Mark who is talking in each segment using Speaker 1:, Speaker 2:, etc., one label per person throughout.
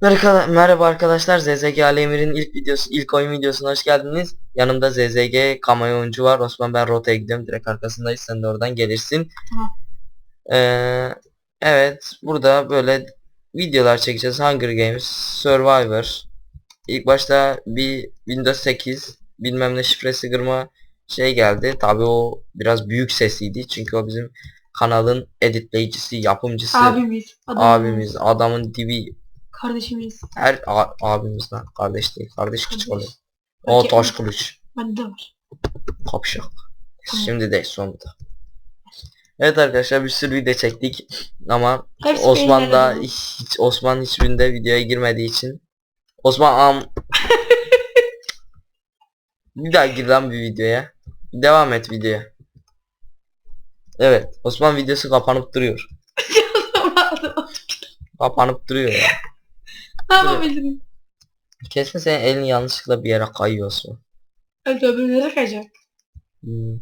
Speaker 1: Merhaba, merhaba arkadaşlar ZZG Alemir'in ilk videosu ilk oyun videosuna hoş geldiniz. Yanımda ZZG kamera oyuncu var. Osman ben rotaya gidiyorum. Direkt arkasındayız. Sen de oradan gelirsin.
Speaker 2: Tamam.
Speaker 1: Ee, evet burada böyle videolar çekeceğiz. Hunger Games, Survivor. İlk başta bir Windows 8 bilmem ne şifresi kırma şey geldi. Tabi o biraz büyük sesiydi. Çünkü o bizim kanalın editleyicisi, yapımcısı,
Speaker 2: Abimiz, adamımız,
Speaker 1: abimiz, adamın dibi
Speaker 2: kardeşimiz.
Speaker 1: her a- abimiz lan kardeş değil kardeş küçük oluyor. O
Speaker 2: Erkek
Speaker 1: taş kılıç
Speaker 2: Bende de var.
Speaker 1: kapşak.
Speaker 2: Tamam.
Speaker 1: Şimdi değil sonunda. Evet arkadaşlar bir sürü video çektik ama
Speaker 2: Hepsi
Speaker 1: Osman da hiç Osman hiçbirinde videoya girmediği için Osman am bir daha gir lan bir videoya. Devam et videoya. Evet Osman videosu kapanıp duruyor. Kapanıp duruyor ya.
Speaker 2: Yapabilirim?
Speaker 1: Kesin senin elin yanlışlıkla bir yere kayıyor Osman.
Speaker 2: Evet öbürleri kaçacak.
Speaker 1: Hmm.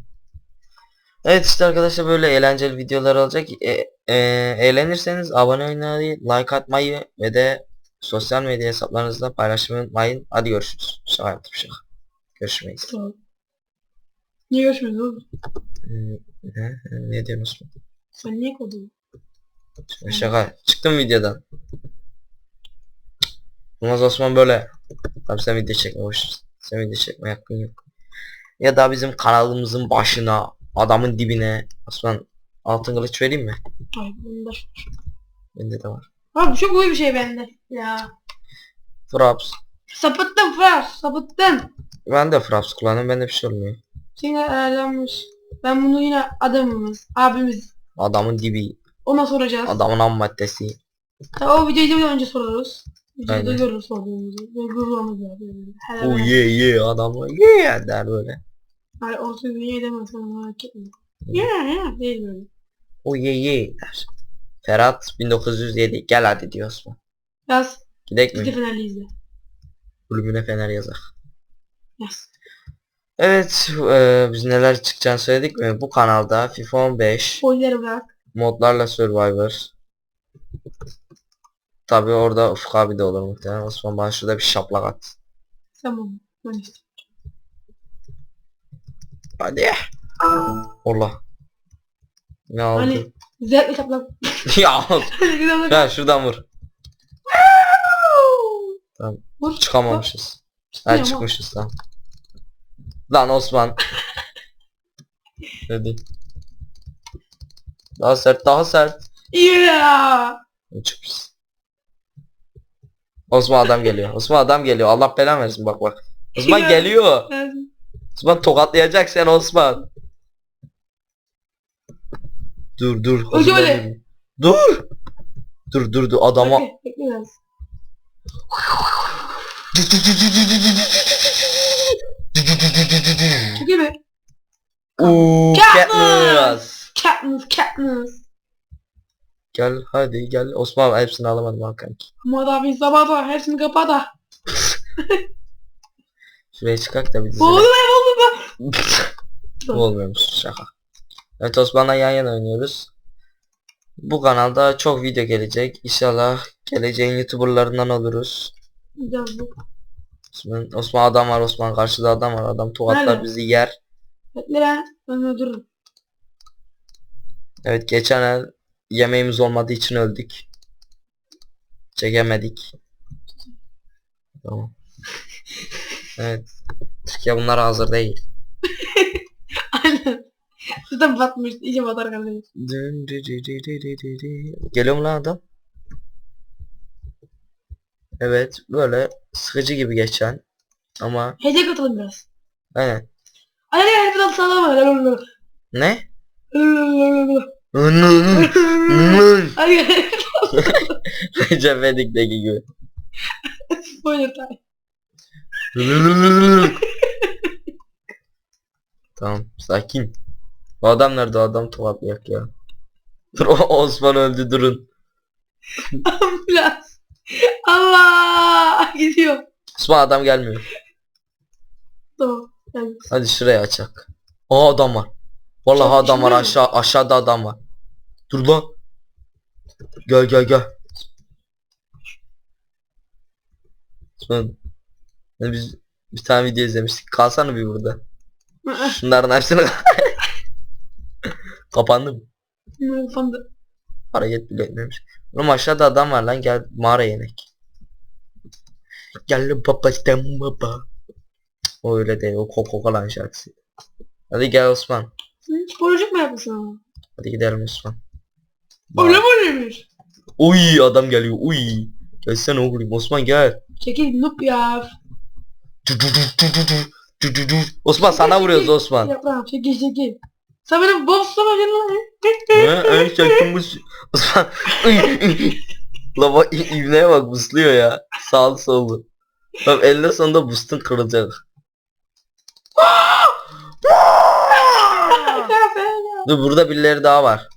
Speaker 1: Evet işte arkadaşlar böyle eğlenceli videolar olacak. E, e, eğlenirseniz abone olmayı, like atmayı ve de sosyal medya hesaplarınızda paylaşmayı unutmayın. Hadi görüşürüz. Şaka yaptım şaka. Görüşmeyiz.
Speaker 2: Tamam. Niye görüşmedin oğlum?
Speaker 1: Hmm, Ne, ne diyorsun?
Speaker 2: Sen niye kodun?
Speaker 1: Şaka. Çıktım videodan. Olmaz Osman böyle. Tabii sen video çekme boş. Sen video çekme hakkın yok. Ya da bizim kanalımızın başına, adamın dibine. Osman altın kılıç vereyim mi?
Speaker 2: Ay bunda.
Speaker 1: Bende de var.
Speaker 2: Abi çok iyi bir şey bende. Ya.
Speaker 1: Fraps.
Speaker 2: Sapıttım Fırat. Sapıttım.
Speaker 1: Ben de Fraps kullanıyorum. Bende bir şey olmuyor.
Speaker 2: Şimdi ayarlanmış. Ben bunu yine adamımız, abimiz.
Speaker 1: Adamın dibi.
Speaker 2: Ona soracağız.
Speaker 1: Adamın ham maddesi.
Speaker 2: Ta, o videoyu da önce sorarız. Videoda
Speaker 1: Aynen.
Speaker 2: görürüz sorduğumuzu. Ve gururumuz böyle. Hele
Speaker 1: O
Speaker 2: hele.
Speaker 1: ye ye adamı ye der böyle.
Speaker 2: Hayır orta dünya edemezsen merak etme. Ya ya değil böyle.
Speaker 1: O ye ye der. Ferhat 1907 gel hadi diyor Osman.
Speaker 2: Yaz.
Speaker 1: Gidek mi?
Speaker 2: İzle.
Speaker 1: Kulübüne Fener yazar.
Speaker 2: Yaz.
Speaker 1: Evet e, biz neler çıkacağını söyledik mi? Bu kanalda FIFA 15
Speaker 2: Spoiler bırak.
Speaker 1: modlarla Survivor. Tabi orada Ufuk abi de olur muhtemelen. Osman bana şurada bir şaplak at.
Speaker 2: Tamam. Ben işte.
Speaker 1: Hadi. Allah. Ne oldu?
Speaker 2: Hani zevkli şaplak.
Speaker 1: ya
Speaker 2: Güzel
Speaker 1: ya şuradan vur. Tamam.
Speaker 2: Vur.
Speaker 1: Çıkamamışız. Ha çıkmışız tamam. Lan Osman. Hadi. Daha sert daha sert.
Speaker 2: Yeah.
Speaker 1: Çıkmışız. Osman adam geliyor. Osman adam geliyor. Allah belanı versin bak bak. Osman geliyor. Osman tokatlayacak sen Osman. Dur dur. Osman
Speaker 2: öyle.
Speaker 1: Dur. Dur dur dur adama.
Speaker 2: Be.
Speaker 1: Uuu.
Speaker 2: Katniss.
Speaker 1: Katniss,
Speaker 2: Katniss.
Speaker 1: Gel hadi gel. Osman hepsini alamadım ha kanki.
Speaker 2: Ama da bir sabah da hepsini kapa da.
Speaker 1: Şuraya çıkak da bir dizi.
Speaker 2: Oldu be oldu be.
Speaker 1: Olmuyormuş şaka. Evet Osman'la yan yana oynuyoruz. Bu kanalda çok video gelecek. İnşallah geleceğin youtuberlarından oluruz.
Speaker 2: Bu.
Speaker 1: Osman, Osman adam var Osman karşıda adam var adam tokatlar
Speaker 2: Nerede?
Speaker 1: bizi yer.
Speaker 2: Bekle ben. Ben öldürürüm.
Speaker 1: Evet geçen el yemeğimiz olmadığı için öldük. Çekemedik. Tamam. Evet. Türkiye bunlara hazır değil.
Speaker 2: Aynen. Zaten batmış. İyice batar kardeşim.
Speaker 1: Dün dü dü dü dü dü dü dü. Geliyor mu lan adam? Evet böyle sıkıcı gibi geçen ama
Speaker 2: Hece katalım biraz.
Speaker 1: aynen.
Speaker 2: Hadi hadi biraz sağlama.
Speaker 1: Ne?
Speaker 2: Hadi
Speaker 1: Recep İvedik'teki gibi.
Speaker 2: spoiler time.
Speaker 1: tamam sakin. Bu adam nerede o adam tokatlayak ya. Dur o Osman öldü durun.
Speaker 2: Ambulans. Allah gidiyor.
Speaker 1: Osman adam gelmiyor.
Speaker 2: Tamam.
Speaker 1: Hadi şuraya açak. Aa adam var. Vallahi adam var aşağı aşağıda adam var. Dur lan. Gel gel gel. Osman. Hani biz bir tane video izlemiştik. Kalsana bir burada. Şunların hepsini kapandı mı?
Speaker 2: Fandı.
Speaker 1: Hareket bile etmemiş. Oğlum aşağıda adam var lan gel mağara yenek. Gel baba sen baba. O öyle değil o Coca-Cola'nın şarkısı. Hadi gel Osman. Ne?
Speaker 2: Sporcuk mu yapmışsın?
Speaker 1: Hadi gidelim Osman.
Speaker 2: Öyle mi öyleymiş?
Speaker 1: Uy adam geliyor uy. Gelsene oğlum Osman gel.
Speaker 2: Çekil noob ya.
Speaker 1: Cü cü cü cü cü cü. Cü. Osman sana Çekil, vuruyoruz. Osman.
Speaker 2: Yaprağım çekil çekil. Sen benim bobslama gel lan.
Speaker 1: Ne? En çakımız. Osman. Uy, uy. La bak ibneye bak busluyor ya. Sağlı sollu. Tamam eninde sonunda bustun kırılacak. Dur burada birileri daha var.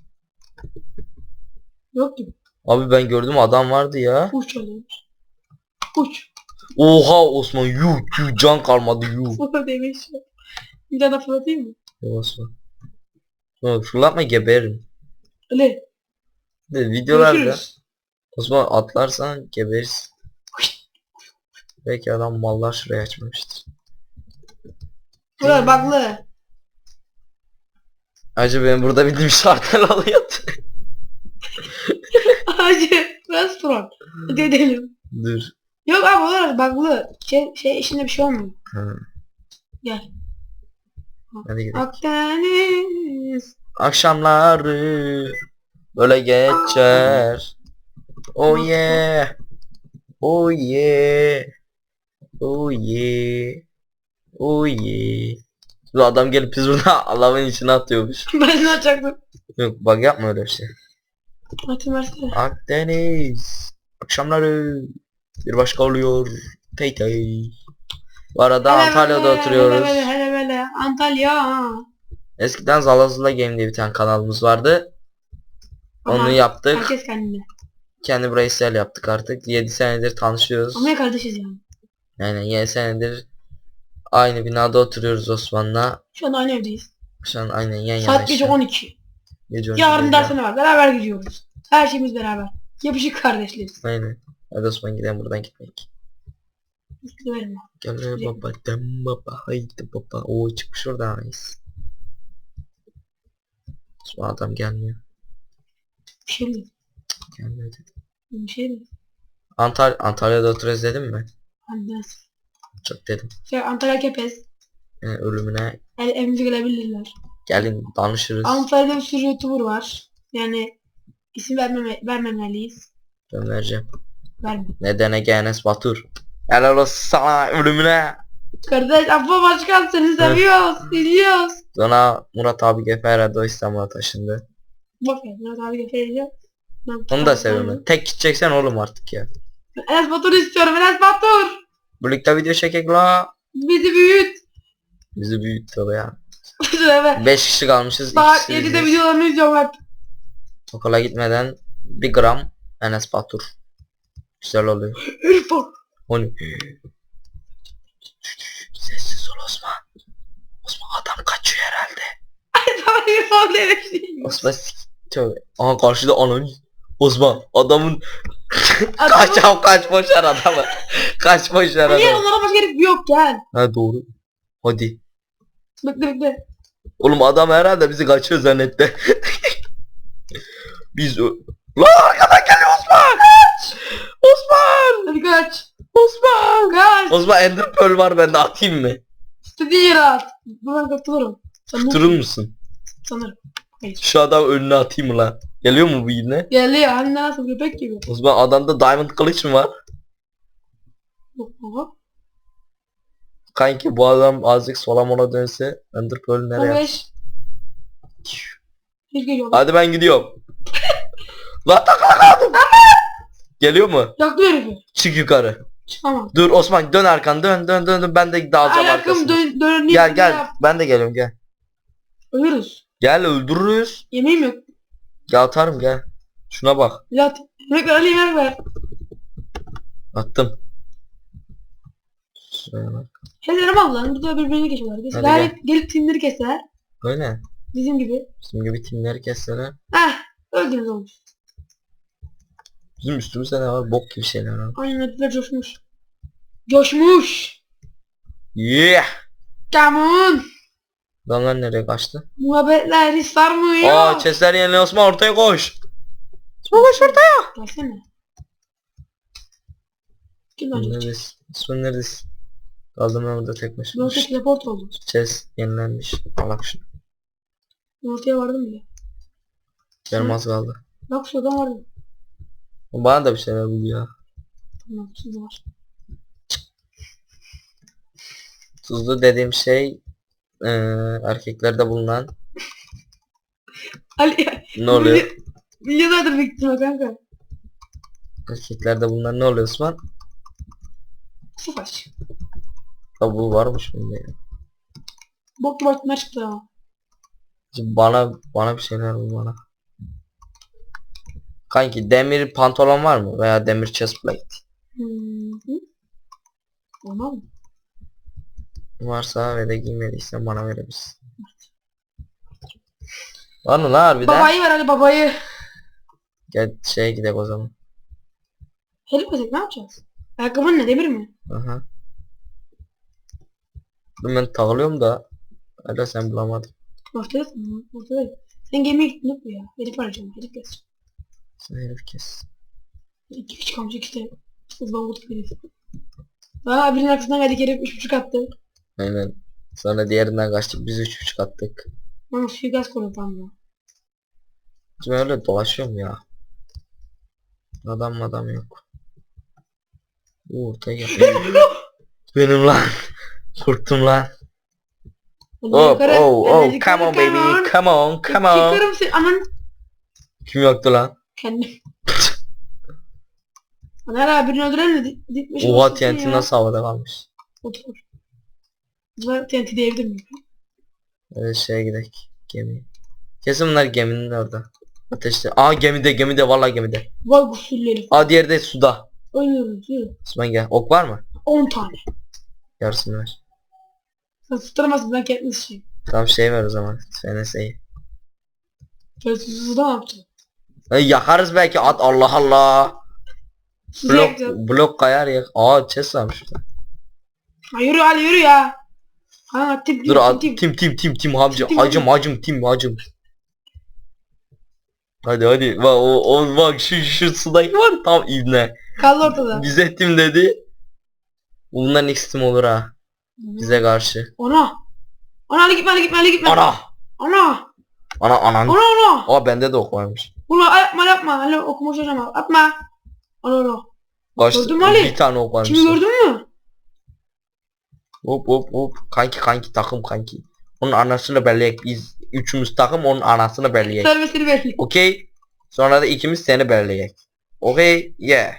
Speaker 2: Yok gibi.
Speaker 1: Abi ben gördüm adam vardı ya.
Speaker 2: Uç oluyormuş. Uç.
Speaker 1: Oha Osman yuh yuh can kalmadı yuh.
Speaker 2: Sonra demiş. Bir tane fırlatayım mı?
Speaker 1: Ya Osman. Osman fırlatma geberirim.
Speaker 2: Öyle.
Speaker 1: De videolarda
Speaker 2: Görüşürüz.
Speaker 1: Osman atlarsan geberirsin. Belki adam mallar şuraya açmamıştır.
Speaker 2: Burası baklı.
Speaker 1: Acaba benim burada bildiğim şartel alıyordu.
Speaker 2: Acı. Biraz front. Hadi edelim.
Speaker 1: Dur.
Speaker 2: Yok abi orası baklı. Şey, şey işinde bir şey olmuyor.
Speaker 1: Ha.
Speaker 2: Gel.
Speaker 1: Hadi gidelim.
Speaker 2: Akdeniz.
Speaker 1: Akşamları böyle geçer. Oh yeah. Oh yeah. Oh yeah. Oh yeah. Bu adam gelip biz burada Allah'ın içine atıyormuş.
Speaker 2: ben ne yapacaktım?
Speaker 1: Yok bak yapma öyle şey.
Speaker 2: Atın versene.
Speaker 1: Akdeniz. Akşamları bir başka oluyor. Tey tey. Bu arada
Speaker 2: Hele
Speaker 1: Antalya'da
Speaker 2: hele,
Speaker 1: oturuyoruz.
Speaker 2: Hele hele hele. Antalya.
Speaker 1: Eskiden Zalazula Game diye bir tane kanalımız vardı. Onu
Speaker 2: Ama
Speaker 1: yaptık.
Speaker 2: Herkes kendine.
Speaker 1: Kendi bireysel yaptık artık. 7 senedir tanışıyoruz.
Speaker 2: Ama ne kardeşiz yani.
Speaker 1: Yani 7 senedir aynı binada oturuyoruz Osman'la.
Speaker 2: Şu an aynı evdeyiz.
Speaker 1: Şu an aynen yan yana
Speaker 2: Saat gece
Speaker 1: işte.
Speaker 2: 12.
Speaker 1: Gece 12
Speaker 2: Yarın
Speaker 1: gece.
Speaker 2: dersine var. Beraber gidiyoruz. Her şeyimiz beraber. Yapışık kardeşleriz.
Speaker 1: Aynen. Hadi Osman gidelim buradan gitmek.
Speaker 2: Üstüne
Speaker 1: Gel
Speaker 2: Gidelim.
Speaker 1: baba dem baba haydi baba. Oo çıkmış oradan nice. Osman adam gelmiyor.
Speaker 2: Bir şey mi?
Speaker 1: Gelmiyor dedi.
Speaker 2: Bir şey mi?
Speaker 1: Antal Antalya'da oturuyoruz dedim mi?
Speaker 2: Ders.
Speaker 1: Çok dedim.
Speaker 2: Şey Antalya Kepez.
Speaker 1: Yani ölümüne
Speaker 2: El, evimize gelebilirler.
Speaker 1: gelin danışırız.
Speaker 2: Antalya'da bir sürü YouTuber var. Yani isim vermeme, vermemeliyiz.
Speaker 1: Ben vereceğim.
Speaker 2: Verme.
Speaker 1: Nedene Genes Batur. Helal olsun sana ölümüne.
Speaker 2: Kardeş Apo Başkan seni seviyoruz. Seviyoruz.
Speaker 1: Sonra Murat abi Gefer'e de İstanbul'a taşındı.
Speaker 2: Bak ya Murat abi getireceğim.
Speaker 1: Onu da seviyorum. Tek gideceksen oğlum artık ya.
Speaker 2: Enes Batur'u istiyorum. Enes Batur.
Speaker 1: Birlikte video çekek la.
Speaker 2: Bizi büyüt.
Speaker 1: Bizi büyüttü o ya.
Speaker 2: Evet.
Speaker 1: 5 kişi kalmışız.
Speaker 2: Saat
Speaker 1: ikisi
Speaker 2: 7'de
Speaker 1: biziz.
Speaker 2: videolarını izliyorum hep.
Speaker 1: Okula gitmeden bir gram Enes Batur. Güzel oluyor.
Speaker 2: Ürfo.
Speaker 1: O ne? Sessiz ol Osman. Osman adam kaçıyor herhalde.
Speaker 2: Tamam Ürfo demiştim.
Speaker 1: Osman tövbe. Aha karşıda ananı. Osman adamın
Speaker 2: Adam-
Speaker 1: kaç av kaç boşver adamı. kaç boşver
Speaker 2: Hayır
Speaker 1: adamı.
Speaker 2: onlara başka herif yok gel.
Speaker 1: Ha doğru. Hadi.
Speaker 2: Bekle bekle.
Speaker 1: Oğlum adam herhalde bizi kaçıyor zannetti. Biz ö... Lan arkadan geliyor Osman! Osman!
Speaker 2: Hadi kaç.
Speaker 1: Osman!
Speaker 2: Kaç.
Speaker 1: Osman Ender Pearl var bende atayım mı?
Speaker 2: İstediğin yere at. Buradan katılırım. Sanırım.
Speaker 1: Durur musun?
Speaker 2: Sanırım.
Speaker 1: Şu adam önüne atayım mı lan? Geliyor mu bu yine?
Speaker 2: Geliyor. Hani nasıl köpek gibi.
Speaker 1: Osman adamda diamond kılıç mı var?
Speaker 2: Oha.
Speaker 1: Kanki bu adam azıcık sola mola dönse Ender Pearl nereye?
Speaker 2: 15. Bir geliyor.
Speaker 1: Hadi ben gidiyorum. lan takla kaldım. Geliyor mu?
Speaker 2: Yaktı herifi.
Speaker 1: Çık yukarı.
Speaker 2: Çıkamam.
Speaker 1: Dur Osman dön arkan dön dön dön dön ben de dağılacağım
Speaker 2: Ayakım
Speaker 1: arkasına.
Speaker 2: dön dön.
Speaker 1: Gel gel ben de geliyorum gel.
Speaker 2: Ölürüz.
Speaker 1: Gel öldürürüz.
Speaker 2: Yemeğim yok.
Speaker 1: Gel atarım gel. Şuna bak.
Speaker 2: Yat. Yemek ver yemek ver.
Speaker 1: Attım. Şuraya bak.
Speaker 2: Hellerim Allah'ın burada birbirini geçiyorlar.
Speaker 1: Hadi gel.
Speaker 2: gelip timleri keser.
Speaker 1: Öyle.
Speaker 2: Bizim gibi.
Speaker 1: Bizim gibi timleri kessene.
Speaker 2: Heh. Öldünüz olmuş.
Speaker 1: Bizim üstümüzde ne var? Bok gibi şeyler var.
Speaker 2: Aynen ödüller coşmuş. Coşmuş.
Speaker 1: Yeah.
Speaker 2: Come on.
Speaker 1: Adamlar nereye kaçtı?
Speaker 2: Muhabbetler hiç sarmıyor.
Speaker 1: Aa chestler yenile Osman ortaya koş. Osman koş ortaya.
Speaker 2: Gelsene. Kim lan?
Speaker 1: Neredesin? Osman neredesin? Kaldım ben burada tek başıma.
Speaker 2: Norte teleport oldu.
Speaker 1: Chest yenilenmiş. Alak şunu.
Speaker 2: Norte'ye vardım bile.
Speaker 1: Canım az kaldı.
Speaker 2: Bak şuradan vardım.
Speaker 1: Bana da bir şeyler bul ya.
Speaker 2: Tamam şimdi var.
Speaker 1: Tuzlu dediğim şey eee erkeklerde bulunan
Speaker 2: Ali
Speaker 1: ne oluyor?
Speaker 2: Milyonlardır büyük ihtimal kanka.
Speaker 1: Erkeklerde bulunan ne oluyor Osman?
Speaker 2: Sıfır.
Speaker 1: Ha bu varmış bunda ya.
Speaker 2: Bok gibi açtım çıktı ama.
Speaker 1: Bana bana bir şeyler bul bana. Kanki demir pantolon var mı? Veya demir chest plate?
Speaker 2: Hmm. hı. Olmaz mı?
Speaker 1: Varsa ve de giymediysen bana verebilirsin. Var mı lan harbiden?
Speaker 2: Babayı ver hadi babayı.
Speaker 1: Gel şeye gidelim o zaman.
Speaker 2: Herif desek ne yapacağız? Ayakkabın ne demir mi?
Speaker 1: Aha. Dur Ben takılıyorum da. Hala sen bulamadın.
Speaker 2: Ortadasın mı? Ortadayım. Sen gemiye gittin yok mu ya? Herif arayacağım. Herif gelsin.
Speaker 1: Sen herif kes.
Speaker 2: İki kalmış iki de. Hızla vurduk herif. Aa birinin arkasından geldik herif üç buçuk attı.
Speaker 1: Aynen. Sonra diğerinden kaçtık. Biz üç buçuk attık.
Speaker 2: Ama suikast tam ya.
Speaker 1: Şimdi öyle dolaşıyorum ya. Adam adam yok. Ortaya gel. Benim lan. Korktum lan. Oh
Speaker 2: yukarı,
Speaker 1: oh oh come on baby come on come on.
Speaker 2: Çıkarım seni aman.
Speaker 1: Kim yoktu lan?
Speaker 2: Kendim. Ana hala birini öldürelim de di- ditmiş
Speaker 1: Oha
Speaker 2: olsun
Speaker 1: TNT
Speaker 2: ya.
Speaker 1: nasıl havada kalmış?
Speaker 2: Otur. Acaba TNT diyebilir miyim?
Speaker 1: Evet şeye gidelim. Gemi. Kesin bunlar geminin orada. Ateşte. Aa gemide gemide vallahi gemide.
Speaker 2: Vay gusüllü herif.
Speaker 1: Aa diğeri de suda.
Speaker 2: Oynuyoruz yürü.
Speaker 1: Osman gel. Ok var mı?
Speaker 2: 10 tane.
Speaker 1: Yarısını ver.
Speaker 2: Sen tutturamazsın ben kendiniz şey.
Speaker 1: Tamam şey ver o zaman. FNS'yi.
Speaker 2: Susuzda ne yapacağım?
Speaker 1: Ay, yakarız belki at Allah Allah. Blok, blok kayar ya. Aa chest varmış şurada.
Speaker 2: Ha yürü hadi yürü ya. Ha tip
Speaker 1: Dur
Speaker 2: tip,
Speaker 1: at,
Speaker 2: tip.
Speaker 1: tim tim tim tim hacı
Speaker 2: Tim,
Speaker 1: hacım
Speaker 2: tim.
Speaker 1: hacım tim hacım. Hadi hadi bak o, o bak şu şu sudaki var tam ibne.
Speaker 2: Kaldı ortada.
Speaker 1: Bize tim dedi. Bundan ilk tim olur ha bize karşı.
Speaker 2: Ona. Ona hadi gitme hadi gitme hadi gitme.
Speaker 1: Ana!
Speaker 2: Ana.
Speaker 1: Ana anan.
Speaker 2: Ona ona.
Speaker 1: Aa bende de ok varmış.
Speaker 2: Yapma yapma. Alo okumuş hocam yapma. Ana ana.
Speaker 1: Kaç
Speaker 2: Gördün mü Ali?
Speaker 1: bir tane ok varmış.
Speaker 2: Kimi gördün mü?
Speaker 1: Hop hop hop. Kanki kanki takım kanki. Onun anasını belleyek. Biz üçümüz takım onun anasını belleyek.
Speaker 2: Servesini belli.
Speaker 1: Okey. Sonra da ikimiz seni belleyek. Okey. Yeah.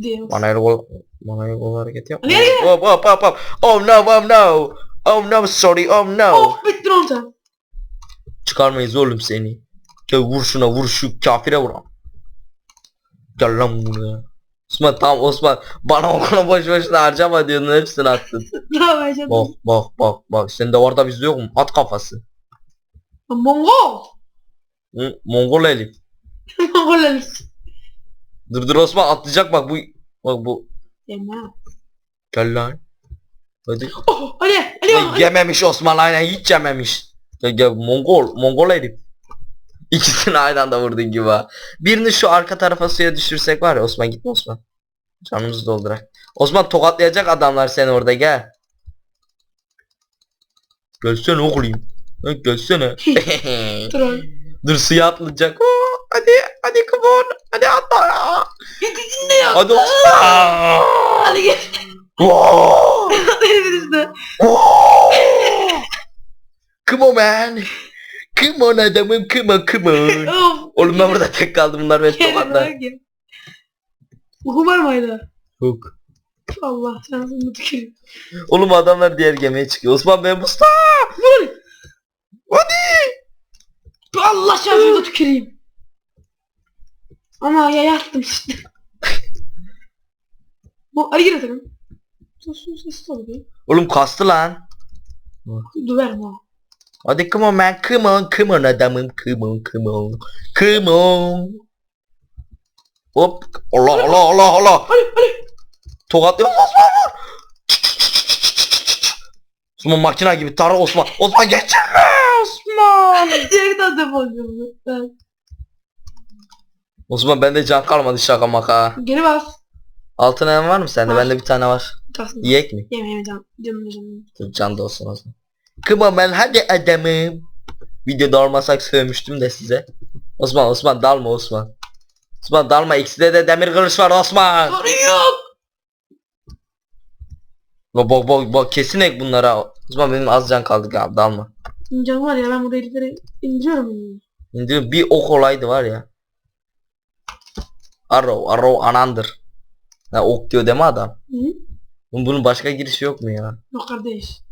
Speaker 2: Diyor.
Speaker 1: Bana el gol. Bana el gol hareket yap.
Speaker 2: Hadi, hadi.
Speaker 1: Hop hop hop hop. Oh no oh no. Oh no sorry oh no.
Speaker 2: Oh bittin sen.
Speaker 1: Çıkarmayız oğlum seni. Gel vur şuna vur şu kafire vur. Gel lan buraya. Osman tamam Osman bana okula boş boşuna harcama diyordun hepsini attın.
Speaker 2: Ne yapacağım?
Speaker 1: bak bak bak bak sende var da bizde yok mu? At kafası.
Speaker 2: Mongol.
Speaker 1: Hı? Mongol Elif.
Speaker 2: Mongol herif.
Speaker 1: Dur dur Osman atlayacak bak bu. Bak bu.
Speaker 2: Yeme.
Speaker 1: Gel lan. Hadi.
Speaker 2: Oh hadi hadi bak.
Speaker 1: yememiş Osman aynen hiç yememiş. Ya, ya Mongol, Mongol herif. İkisini aynı anda vurdun gibi ha. Birini şu arka tarafa suya düşürsek var ya Osman gitme Osman. Canımızı doldurak. Osman tokatlayacak adamlar seni orada gel. Gelsene oğlum. Ha, Gelsene.
Speaker 2: Dur
Speaker 1: suya atlayacak. Oo, hadi hadi come on. Hadi atla.
Speaker 2: Ne ya?
Speaker 1: Hadi Osman.
Speaker 2: Hadi gel. Üstüne.
Speaker 1: Come on man. Come on adamım come on come on. Oğlum ben burada tek kaldım bunlar
Speaker 2: gel. Uyku var mı hala?
Speaker 1: Yok.
Speaker 2: Allah şansını tüküreyim.
Speaker 1: Oğlum adamlar diğer gemiye çıkıyor. Osman ben Mustafa.
Speaker 2: Vur.
Speaker 1: Hadi.
Speaker 2: Allah şansını tüküreyim. Ama ya yattım işte. Bu hadi gir sakın. Sus sus sus.
Speaker 1: Oğlum kastı lan.
Speaker 2: Döverim ha.
Speaker 1: Hadi come on man come on come on adamım come on come on. Come on. Hop. Allah Allah Allah Allah. Tokatlıyor Osman vur. Osman makina gibi tara Osman. Osman geçirme Osman.
Speaker 2: Direkt az defol diyor bunu. Evet.
Speaker 1: Osman bende can kalmadı şaka maka.
Speaker 2: Geri bas.
Speaker 1: Altın elma var mı sende?
Speaker 2: Var.
Speaker 1: Bende bir tane var.
Speaker 2: Kalsın.
Speaker 1: Yiyek mi?
Speaker 2: Yeme yeme canım. Canım canım.
Speaker 1: Dur can da olsun o zaman. Come on hadi adamım. Videoda olmasak sövmüştüm de size. Osman Osman dalma Osman. Osman dalma ikisinde de demir kılıç var Osman.
Speaker 2: Sorun yok.
Speaker 1: Bak bak bak bak kesin ek bunlara. Osman benim az can kaldı abi dalma.
Speaker 2: Canım var ya ben burada herifleri indiriyorum.
Speaker 1: Şimdi bir ok olaydı var ya. Arrow, arrow anandır. Ha ok diyor deme adam.
Speaker 2: Hı?
Speaker 1: Bunun bunun başka girişi yok mu ya?
Speaker 2: Yok kardeş.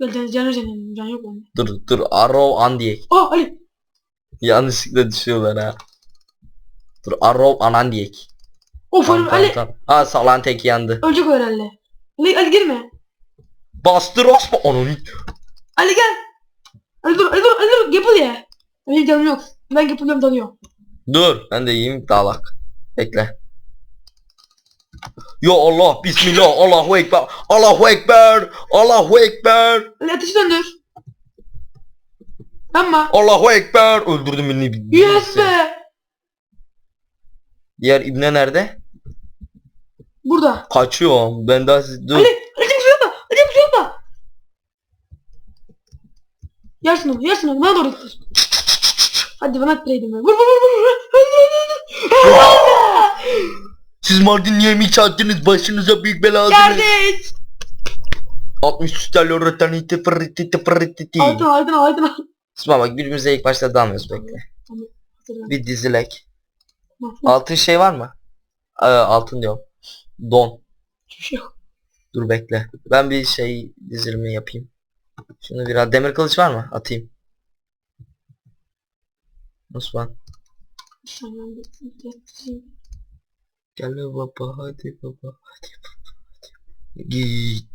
Speaker 2: Zaten canı canım. Can yok bende.
Speaker 1: Dur dur arrow an diye.
Speaker 2: Oh Ali.
Speaker 1: Yanlışlıkla düşüyorlar ha. Dur arrow anan diye.
Speaker 2: Of
Speaker 1: Tamam,
Speaker 2: Ali.
Speaker 1: tamam,
Speaker 2: Ali.
Speaker 1: tamam. Ha salan tek yandı.
Speaker 2: Ölecek o herhalde. Ali, Ali girme.
Speaker 1: Bastır Osman. Onun.
Speaker 2: Ali gel. Ali dur Ali dur Ali dur. Gapple ye. Benim canım yok. Ben Gapple'ım tanıyor.
Speaker 1: Dur ben de yiyeyim dağlak. Bekle. Ya Allah Bismillah Allahu Ekber Allahu Ekber Allahu Ekber
Speaker 2: ateşi döndür. Ama.
Speaker 1: Allahu Ekber öldürdüm beni.
Speaker 2: Yes be.
Speaker 1: Diğer İbne nerede?
Speaker 2: Burada.
Speaker 1: Kaçıyorum. Ben daha siz... Dur.
Speaker 2: Ali. Ali bir şey yapma. Ali bir şey yapma. Yersin onu. Yersin onu. Bana doğru ittir. Hadi bana ittireydim ben. Vur vur. Vur vur vur. vur.
Speaker 1: Siz Mardin niye mi çattınız? Başınıza büyük bela aldınız.
Speaker 2: Kardeş.
Speaker 1: 60 sütlerle öğreten iti fırıtı iti fırıtı iti.
Speaker 2: Altın altın altın.
Speaker 1: Osman bak birbirimize ilk başta dalmıyoruz bekle. Bir dizilek. Altın şey var mı? Ee, altın diyorum. Don.
Speaker 2: Şey.
Speaker 1: Dur bekle. Ben bir şey dizilimi yapayım. Şunu biraz demir kılıç var mı? Atayım. Osman.
Speaker 2: Bir saniye, bir- bir- bir-
Speaker 1: Gel baba hadi baba hadi baba hadi. Git.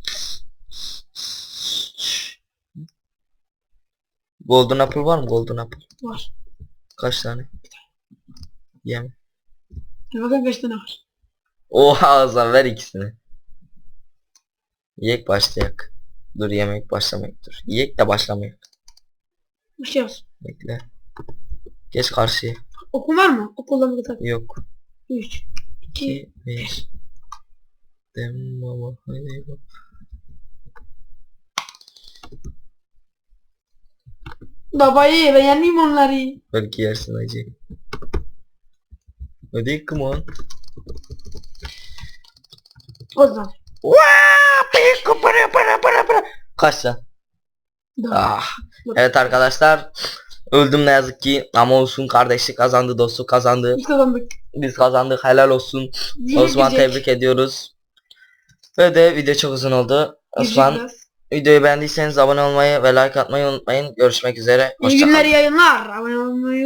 Speaker 1: Golden apple var mı? Golden apple.
Speaker 2: Var.
Speaker 1: Kaç tane? Yem.
Speaker 2: Hadi bakalım kaç tane var.
Speaker 1: Oha o zaman ver ikisini. Yiyek başlayak. Dur yemek başlamak dur. Yiyek de başlamayak.
Speaker 2: Bir şey.
Speaker 1: Bekle. Geç karşıya.
Speaker 2: Okul var mı? Okulda mı tak?
Speaker 1: Yok.
Speaker 2: 3.
Speaker 1: 2 1 Dem baba hadi baba.
Speaker 2: Babayı ben yenmeyeyim onları.
Speaker 1: Belki yersin acı. Hadi come on.
Speaker 2: O zaman.
Speaker 1: Kaç sen?
Speaker 2: Dört.
Speaker 1: Ah. Evet arkadaşlar. Öldüm ne yazık ki ama olsun kardeşlik kazandı dostluk kazandı.
Speaker 2: Biz kazandık.
Speaker 1: Biz kazandık helal olsun. Osman tebrik ediyoruz. Ve de video çok uzun oldu. Osman videoyu beğendiyseniz abone olmayı ve like atmayı unutmayın. Görüşmek üzere.
Speaker 2: İyi günler yayınlar. Abone olmayı